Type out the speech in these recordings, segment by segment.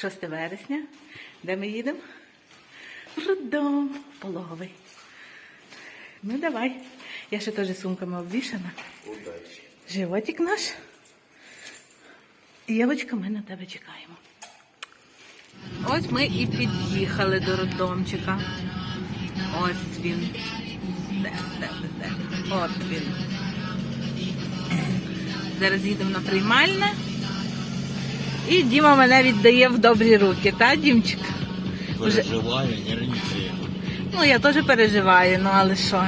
6 вересня. Де ми їдемо? В роддом пологовий. Ну давай. Я ще теж сумками обвішана. Удачі. Животик наш. Євочка, ми на тебе чекаємо. Ось ми і під'їхали до роддомчика. Ось він. Де, де, де, де? От він. Зараз їдемо на приймальне. І Діма мене віддає в добрі руки, та, Дімчик? Переживаю, нервничаю. Ну, я теж переживаю, ну але що?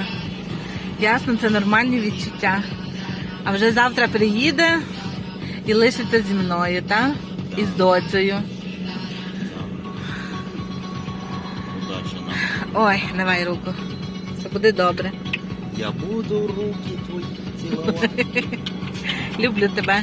Ясно, це нормальні відчуття. А вже завтра приїде і лишиться зі мною, так? І з доцею. Удачі нам. Ой, давай руку. Все буде добре. Я буду руки твої цілувати. Люблю тебе.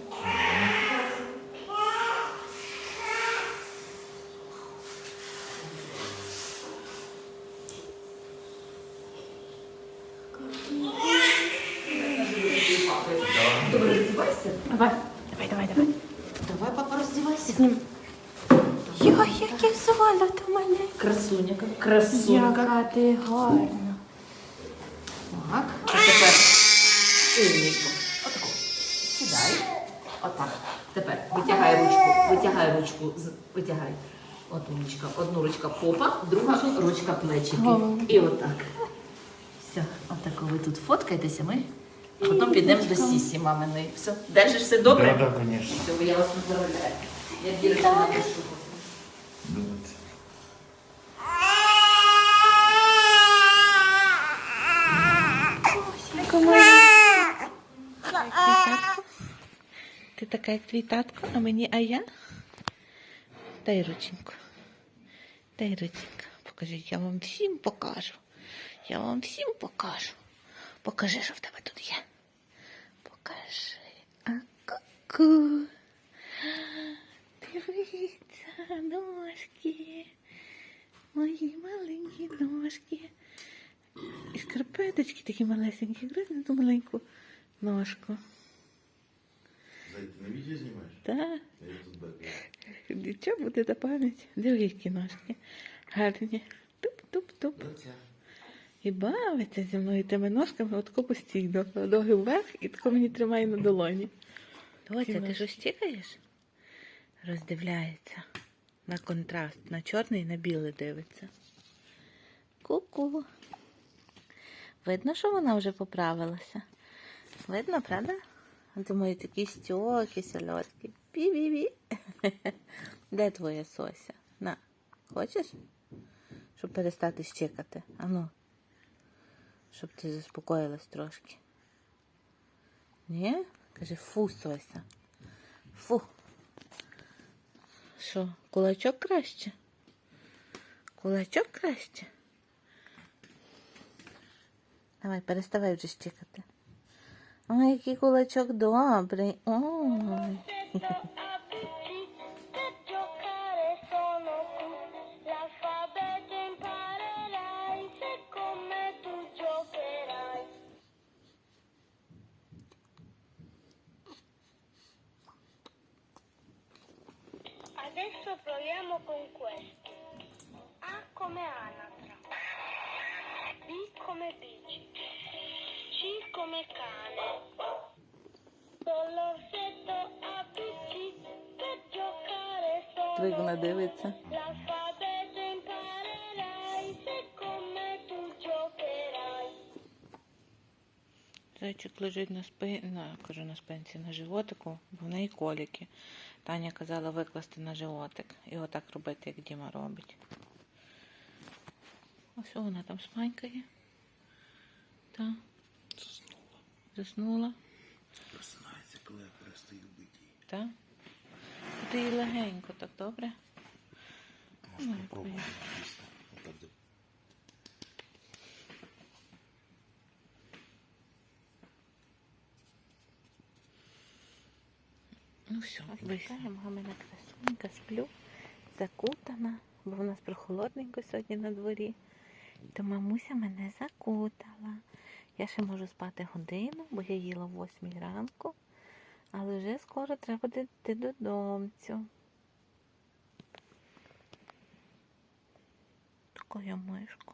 Давай. Давай, давай, давай. Давай, папа, роздівайся з ним. Яке золото мене. Красуня, красунька. Яка ти гарна. Так, а тепер умніку. Отако. Сідай. Отак. Тепер витягай ручку, витягай ручку, з- витягай. От умничка. Одну ручка попа, друга ручка плечики. І отак. Все, отако ви тут фоткаєтеся, ми потім підемо до сісі маминої. Все, держиш все добре? Да, да, конечно. Все, я вас поздравляю. Я вірю, що напишу. Ти така, як твій татко, а мені а я? Дай рученьку. Дай рученьку. Покажи, я вам всім покажу. Я вам всім покажу. Покажи, що в тебе тут є. Покажи. А ку-ку. Дивіться, ножки. Мої маленькі ножки. І шкарпеточки такі малесенькі. На ту маленьку ножку. На відео знімаєш? Так. Дівча буде на пам'ять. Які ножки. Гарні. Туп-туп-туп. І бавиться зі мною тими ножками отко постійно. Ноги вверх і тако мені тримає на долоні. Доця, ти щось тікаєш? Роздивляється. На контраст. На чорний і на білий дивиться. Ку-ку. Видно, що вона вже поправилася. Видно, правда? Думаю, такі стьоки, сольотки. Пі-бі-бі. Де твоя сося? На, хочеш? Щоб перестати щекати. Ану. Щоб ти заспокоїлась трошки. Ні? Каже, фу, сося. Фу. Що, кулачок краще? Кулачок краще? Давай, переставай вже щекати. Ой, який кулачок добрий. Ой. Adesso proviamo con questo. A come anatra. B come bici. C come cane. Con l'orsetto a bici per giocare solo. Prego, una devizza. La fa Зайчик лежить на спи... на, кажу, на спинці, на животику, бо в неї коліки. Таня казала викласти на животик і отак робити, як Діма робить. Ось вона там спанькає. Та. Заснула. Просинається, коли я перестаю бити її. Та. ти її легенько, так добре? Можна Ну, попробувати. Отак все, вийшла мамина красунька, сплю, закутана, бо в нас прохолодненько сьогодні на дворі. То мамуся мене закутала. Я ще можу спати годину, бо я їла в 8 ранку, але вже скоро треба йти додомцю. Такою мишку.